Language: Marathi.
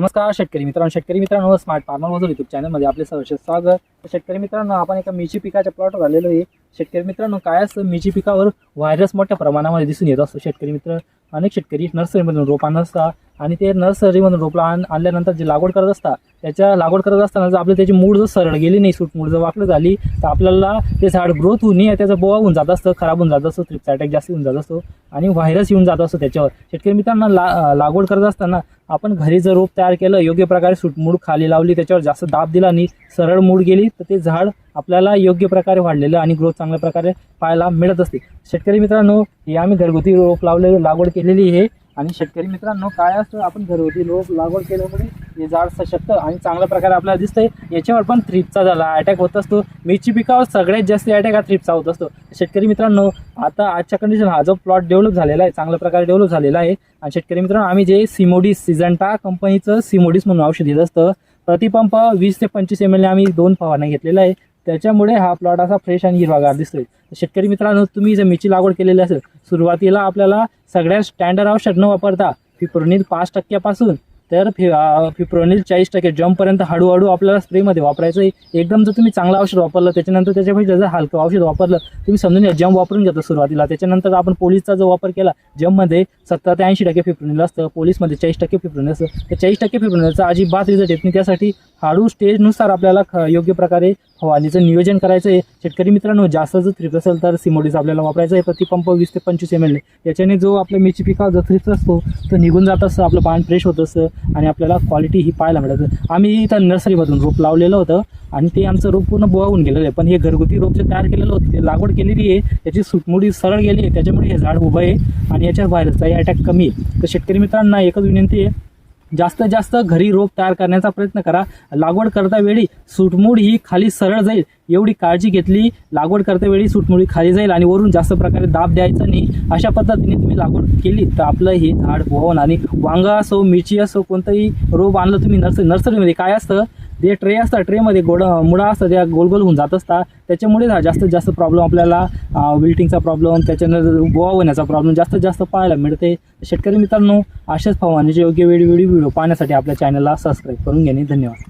नमस्कार शेतकरी मित्रांनो शेतकरी मित्रांनो स्मार्ट फार्मर मधून युट्यूब चॅनलमध्ये आपले सहर्ष स्वागत. तर शेतकरी मित्रांनो आपण एका मिरची पिकाच्या प्लॉटवर आलेलो आहे. शेतकरी मित्रांनो काय असतं मिरची पिकावर व्हायरस मोठ्या प्रमाणामध्ये दिसून येत असतो. शेतकरी मित्र अनेक शेतकरी नर्सरीमधून रोप आणत असतात आणि ते नर्सरीमधून रोपला आण आणल्यानंतर जे लागवड करत असतात त्याच्या लागवड करत असताना जर आपलं त्याची मूळ जर सरळ गेली नाही सूट मूळ जर वाकलं झाली तर आपल्याला ते झाड ग्रोथ होऊन नाही त्याचा बोवा होऊन जात असतं खराब होऊन जात असतो थ्रिप्स अटॅक जास्त होऊन जात असतो आणि व्हायरस येऊन जात असतो त्याच्यावर. शेतकरी मित्रांना ला लागवड करत असताना आपण घरी जर रोप तयार केलं योग्य प्रकारे सूट मूळ खाली लावली त्याच्यावर जास्त दाब दिला आणि सरळ मूड गेली तर ते झाड आपल्याला योग्य प्रकारे वाढलेलं आणि ग्रोथ चांगल्या प्रकारे पाहायला मिळत असते. शेतकरी मित्रांनो हे आम्ही घरगुती रोप लावले लागवड केलेली आहे. आणि शेतकरी मित्रांनो काय असतं आपण घरगुती रोप लागवड केल्यामुळे हे झाड सशक्त आणि चांगल्या प्रकारे आपल्याला दिसतंय. याच्यावर पण थ्रिपचा झाला अटॅक होत असतो. मिरची पिकावर सगळ्यात जास्त अटॅक हा थ्रिपचा होत असतो. शेतकरी मित्रांनो आता आजच्या कंडिशन हा जो प्लॉट डेव्हलप झालेला आहे चांगल्या प्रकारे डेव्हलप झालेला आहे. आणि शेतकरी मित्रांनो आम्ही जे सिमोडीस सिजंटा कंपनीचं सिमोडीस म्हणून औषध देत असतं. प्रतिपंप वीस ते पंचवीस एम एल आम्ही दोन फवारण्या घेतलेला आहे. त्याच्यामुळे हा प्लॉट असा फ्रेश आणि हिरवागार दिसतोय. शेतकरी मित्रांनो तुम्ही जर मिरची लागवड केलेली असेल सुरुवातीला आपल्याला सगळ्या स्टँडर्ड औषध न वापरता फिप्रोनिल पाच टक्क्यापासून तर फि फिप्रोनिल चाळीस टक्के जंपपर्यंत हळूहळू आपल्याला स्प्रेमध्ये वापरायचं आहे एकदम जर तुम्ही चांगलं औषध वापरलं त्याच्यानंतर त्याच्यापेक्षा जर हलकं औषध वापरलं तुम्ही समजून घ्या जम वापरून घेतो सुरुवातीला. त्याच्यानंतर आपण पोलीसचा जो वापर केला जममध्ये सत्तर ते ऐंशी टक्के फिप्रोनिल असतं पोलीसमध्ये चाळीस टक्के फिप्रोनिल असतं. तर चाळीस टक्के फिप्रोनिलचा अजिबात रिझल्ट येत नाही. त्यासाठी हळू स्टेजनुसार आपल्याला ख योग्य प्रकारे हो, फवारणीचं नियोजन करायचं आहे शेतकरी मित्रांनो जास्त जर थ्रिप्स असेल तर सिमोडीज आपल्याला वापरायचं आहे. प्रतिपंप वीस ते पंचवीस एम एल याच्याने जो आपल्या मिरची पिकावर जर थ्रिप्स असतो तो निघून जात असतं आपलं पान फ्रेश होत असतं आणि आपल्याला क्वालिटी ही पाहायला मिळत आम्ही इथं नर्सरीमधून रोप लावलेलं होतं आणि ते आमचं रोप पूर्ण बोवाहून गेलेलं आहे. पण हे घरगुती रोप जे तयार केलेलं होतं ते लागवड केलेली आहे. त्याची सुटमुडी सरळ गेली आहे. त्याच्यामुळे हे झाड उभं आहे आणि याच्या व्हायरसचाही अटॅक कमी आहे. तर शेतकरी मित्रांना एकच विनंती आहे जास्तीत जास्त घरी रोप तयार करण्याचा प्रयत्न करा. लागवड करता वेळी सुटमूड ही खाली सरळ जाईल. एवढी काळजी घेतली लागवड करता वेळी सुटमुडी खाली जाईल आणि वरून जास्त प्रकारे दाब द्यायचा नाही. अशा पद्धतीने तुम्ही लागवड केली तर आपलं हे झाड होऊन आणि वांगा असो मिरची असो कोणतंही रोप आणलं तुम्ही नर्सरी नर्सरीमध्ये काय असतं? जे ट्रे असतात ट्रेमध्ये गोड मुळा असतात त्या गोल गोल होऊन जात असतात त्याच्यामुळे हा जास्तीत जास्त प्रॉब्लेम आपल्याला विल्टिंगचा प्रॉब्लेम त्याच्यानंतर गोवा होण्याचा प्रॉब्लेम जास्तीत जास्त पाहायला मिळते. शेतकरी मित्रांनो अशाच फवारणीचे योग्य वेळी वेळी व्हिडिओ पाहण्यासाठी आपल्या चॅनलला सबस्क्राईब करून घेणे धन्यवाद.